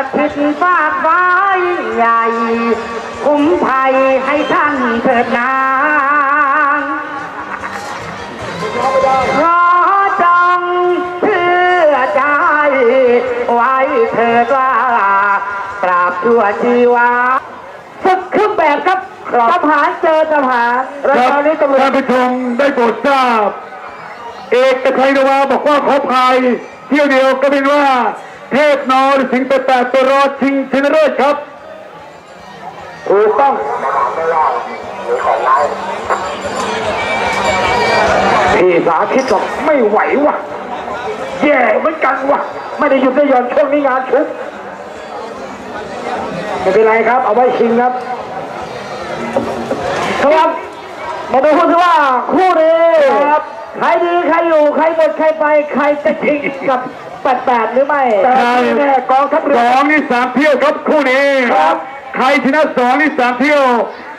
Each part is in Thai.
ตัดทิศฟากฟ้ายใหญ่คุ้มภัยให้ท่านเถิดนางขอจงเชื่อใจ ไว้เถิดว่าตราบชั่วชีวาฝึกเครื่องแบบครับทหารเจอทหารแล้วครับตอนนี้ตำรวจท่านผู้ชมได้โปรดทราบ เอกชัยนวาบอกว่าขอพายเที่ยวเดียวก็เป็นว่า เทพนอรสิงห์แปดแปดตัวรอดชิงชนะเลิศครับถูกต้องพี่สาธิตบอกไม่ไหวว่ะ แย่เหมือนกันว่ะ ไม่ได้หยุดได้หย่อนช่วงนี้งานชุกไม่เป็นไรครับ เอาไว้ชิงครับครับมาดูกันว่าคู่นี้ครับ ใครดี ใครอยู่ ใครหมด ใครไป ใครจะชิงกับ แปดแปดหรือไม่แต่ที่แน่กองทัพเรือ สองนี่สามเที่ยวครับคู่นี้ครับ ใครชนะสองนี่สามเที่ยว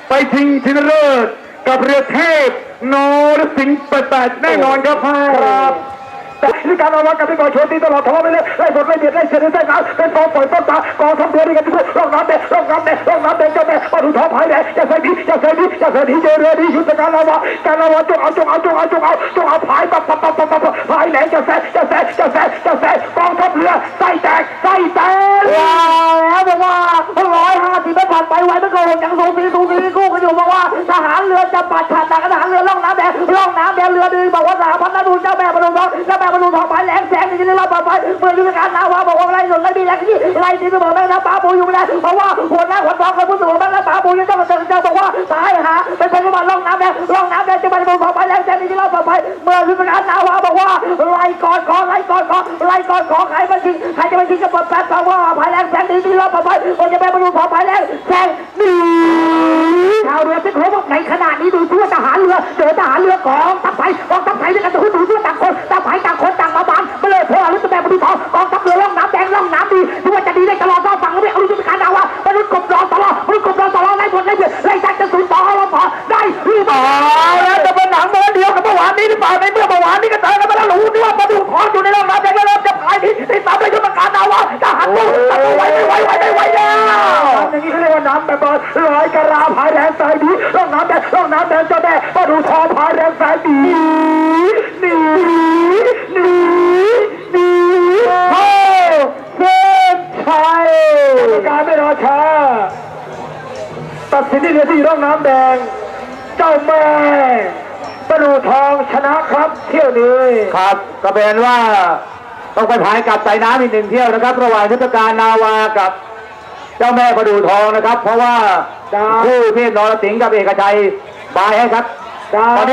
ไปชิงชนะเลิศกับเรือเทพนอรสิงห์แปดแปดแน่นอนครับครับแต่ที่การเอาวัดกันไปก่อนโชว์ตีตลอดทะเลาะไปเลยไล่บทไล่เบียดไล่เสียดไล่สาวเป็นกองปล่อยต้นตากองทัพเรือด้วยกันทุกร่องน้ำแดงร่องน้ำแดงร่องน้ำแดงเจ้าแม่มาดูท้องพายแดงจะใส่ดีจะใส่ดีจะใส่ดีเจอเรือดียุทธการเอาวะการเอาวะจงเอาจงเอาจงเอาจงเอาจงเอาพายปับปับปับปับปับ เรือไส้แตกไส้แตกว้าวแล้วบอกว่าร้อยห้าสิบไม่ผ่านไปไวไม่เกินยังสูสีสูสีคู่กันอยู่บอกว่าทหารเรือจะปัดขาดจากทหารเรือล่องน้ำแดงล่องน้ำแดงเรือดีบอกว่าสหพันธ์นาดูเจ้าแม่บรรลุทองเจ้าแม่บรรลุทองพายแหลงแสงนี่จะรอบต่อไปเมื่อยุทธการนาวาบอกว่าไล่หนุนไล่ดีแรงที่ไล่ดีไปบอกแม่น้ำปลาปูอยู่ไม่ได้เพราะว่าหัวหน้าหัวท้องเคยพูดถึงแม่น้ำปลาปูยังเจ้าเจ้าเจ้าบอกว่าตายหาเป็นคนมาล่องน้ำแดงล่องน้ำแดงจะไปบรรลุทองพายแหลงแสงนี่จะรอบไปเมื่อยุทธการนาวาบอกว่าไล่ก่อนขอไล่ก่อนขอ ไล่ก่อนขอใครมาชิงใครจะไปชิงกับแป๊บพราะว่าพายแหลงแสงนี่จะรอบต่อไปก็จะไปบรรลุทองพายแหลงแสงนี่ชาวเรือที่เขาบอกในขณะนี้ดูทั่วทหารเรือเจอทหารเรือกองทัพไทยกองทัพไทยด้วยกันดูดูทั่วต่างคนต่างไผ่ต่างคนต่างมาบานไม่เลยเพื่อรุษแบกบรรลุทองกองทัพเรือล่องน้ำแดงล่องน้ำดีดูว่าจะดีได้ตลอดรอบฝั่งไม่เอาลุยการดาวะมนุษย์กบรอตลอดมนุษย์กบรอตลอดไล่บนไล่เบียดไล่แซงจะสูญต่อเราต่อได้หรือเปล่าแล้วจะเป็นหนังเมื่อเดียวกับเมื่อวานนี้หรือเปล่าในเมำแบบร้อยกระราพายแรงสายดีร่องน้ำแดงร่องน้ำแดงเจ้าแม่มาดูทองพายแรงสายดีหนีหนีหนีโอ้เส้นชัยการไม่รอช้าตัดสินที่เรือที่ร่องน้ำแดง เจ้าแม่ประดูทองชนะครับเที่ยวนี้ครับก็เป็นว่าต้องไปพายกับใส่น้ำอีกหนึ่งเที่ยวนะครับ ระหว่างเทศกาลนาวากับ เจ้าแม่ประดูทองนะครับ เพราะว่าครับคู่เทพนรสิงห์กับเอกชัยบายให้ครับครับ